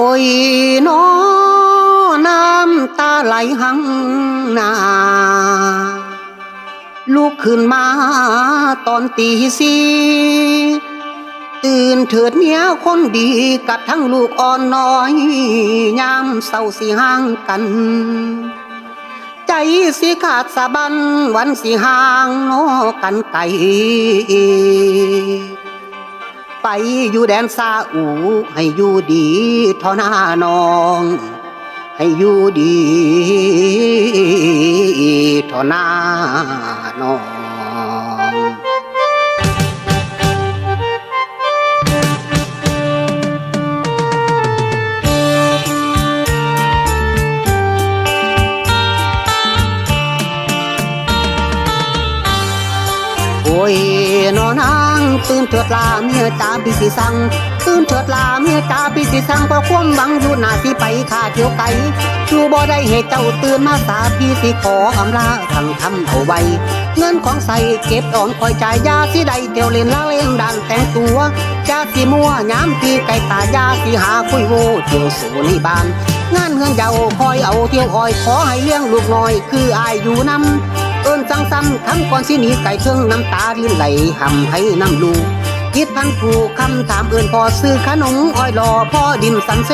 โอ้ยน้อน้ำตาไหลหังหนาลุกขึ้นมาตอนตีสี่ตื่นเถิดเมียคนดีกับทั้งลูกอ่อนน้อยยามเศร้าสิห่างกัน ใจสิขาดสะบันวันสิห่างโนกันไกล ไปอยู่แดนซาอูให้อยู่ดีเท่าหน้านอง ให้อยู่ดีเท่าหน้านอง โอ้ยนอนางตื่นเถิดลาเมียจ้าพี่สิสั่งตื่นเถิดลาเมียจ้าพี่สิสั่งเพราะความหวังอยู่หน้าสิไปขาเที่ยวไกลอยู่บ่ได้เหตุเจ้าตื่นมาสาพี่สิขออำลาทั้งทำเอาไว้เงินของใส่เก็บออมคอยจ่ายยาสิได้เที่ยวเล่นละเล่นดังแต่งตัวจ้าสิมัวย้ำพี่ไก่ตายาสิหาคุยโวเที่ยวสู่ในบ้านงานเฮือนเจ้าคอยเอาเที่ยวคอยขอให้เลี้ยงลูกน้อย คืออายอยู่นำ เอิ้นจังซ้ำคำก่อนสิหนีไก่เครื่องน้ำตาลื่นไหลหำให้น้ำลูกคิดพันผูคำถามเอิ้นพอซื้อขนมอ้อยรอพ่อดินสันเซ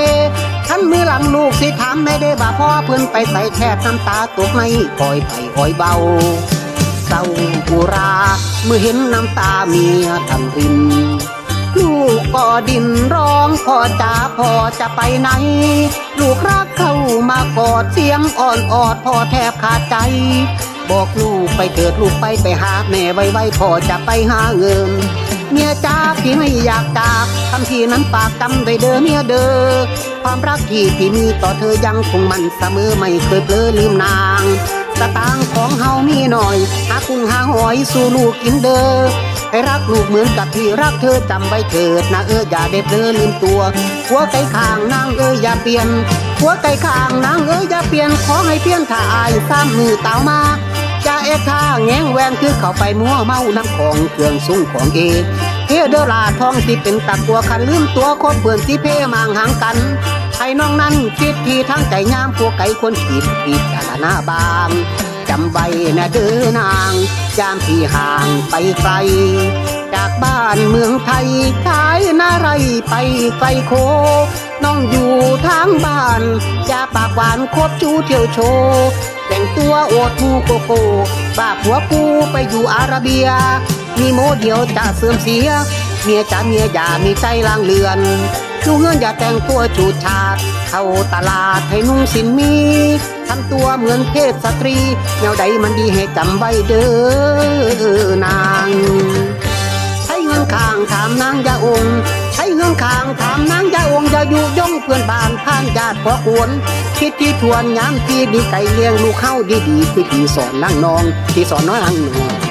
ขันมือหลังลูกสิถามไม่ได้บ่าพ่อเพิ่อนไปใส่แทบน้ำตาตกไม่คอยไปอ้อยเบาเศร้าอุราเมื่อเห็นน้ำตาเมียทำรินลูกก็ดินร้องพ่อจ๋าพ่อจะไปไหน ลูกรักเข้ามากอดเสียงอ่อนออดพ่อแทบขาดใจ บอกลูกไปเถิดลูกไปไปหาแม่ไว้ไว้พ่อจะไปหาเงิน เมียจ้าพี่ไม่อยากจากคำที่นั้นปากจำไว้เด้อเมียเด้อความรักที่พี่มีต่อเธอยังคงมันเสมอไม่เคยเผลอลืมนางสตางค์ของเฮามีหน่อย หากุ้งหาหอยสู่ลูกกินเด้อให้รักลูกเหมือนกับที่รักเธอจำไว้เถิดนะเอออย่าได้เผลอลืมตัว หัวไก่ข้างนางเอออย่าเปลี่ยน หัวไก่ข้างนางเอออย่าเปลี่ยนขอให้เพียงถ้าอายซ้ำมือเต่ามา จะเอ็ดท่าแง้งแหวนคือเข้าไปมัวเมาน้ำของเครื่องสุ่งของเอกเฮเดอลาทองที่เป็นตะกัวคันลืมตัวคบเพื่อนสิเพ่มางหางกันให้น้องนั้นคิดที่ทั้งใจยามพวกไก่คนผิดผิดจารณาบางจำไว้นะเด้อนางยามที่ห่างไปไกลจากบ้านเมืองไทยขายนาไรไปไกลโค น้องอยู่ทางบ้านอย่าปากหวานคบจูเที่ยวโชว์แต่งตัวโอทูโกโก้บ้าผัวกูไปอยู่อาระเบีย มีโมเดียวจะเสื่อมเสีย เมียจ๋าเมียอย่ามีใจลางเลือนลูเงินอย่าแต่งตัวจูดฉาด เข้าตลาดให้นุ่งสินมีทำตัวเหมือนเพศสตรีแนวใดมันดีให้จำไว้เด้อนาง ใช้เงินข้างถามนางยาองค์ ข้างขางถามนางยาองยาอยู่ย่องเพื่อนบ้านผ่านญาติพอควรคิดที่ทวนย้ำที่ดีไก่เลี้ยงลูกเข้าดีๆคือที่สอนนั่งนอง ที่สอนน้อยอังนอง